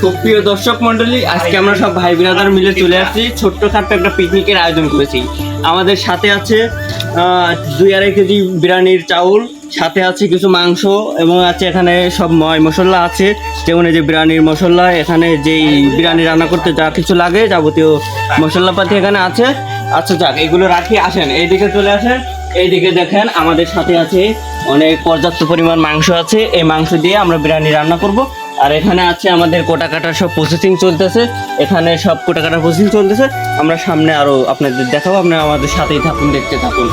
সুপ্রিয় দর্শক মন্ডলী আজকে আমরা সব ভাই বিরাদার মিলে চলে আসছি। ছোট্টখাট্ট একটা পিকনিকের আয়োজন করেছি। আমাদের সাথে আছে দুই আড়াই কেজি বিরিয়ানির চাউল, সাথে আছে কিছু মাংস, এবং আছে এখানে সব ময় মশলা আছে, যেমন এই যে বিরিয়ানির মশলা, এখানে যেই বিরিয়ানি রান্না করতে যা কিছু লাগে, যাবতীয় মশলাপাতি এখানে আছে। আচ্ছা যাক, এগুলো রাখি, আসেন, এইদিকে চলে আসেন। এইদিকে দেখেন, আমাদের সাথে আছে অনেক পর্যাপ্ত পরিমাণ মাংস আছে। এই মাংস দিয়ে আমরা বিরিয়ানি রান্না করব। আর এখানে আছে আমাদের কোটা কাটার সব প্রসেসিং চলতেছে। এখানে সব কোটা কাটার প্রসেসিং চলতেছে। আমরা সামনে আরও আপনাদের দেখাবো। আপনারা আমাদের সাথেই থাকুন, দেখতে থাকুন।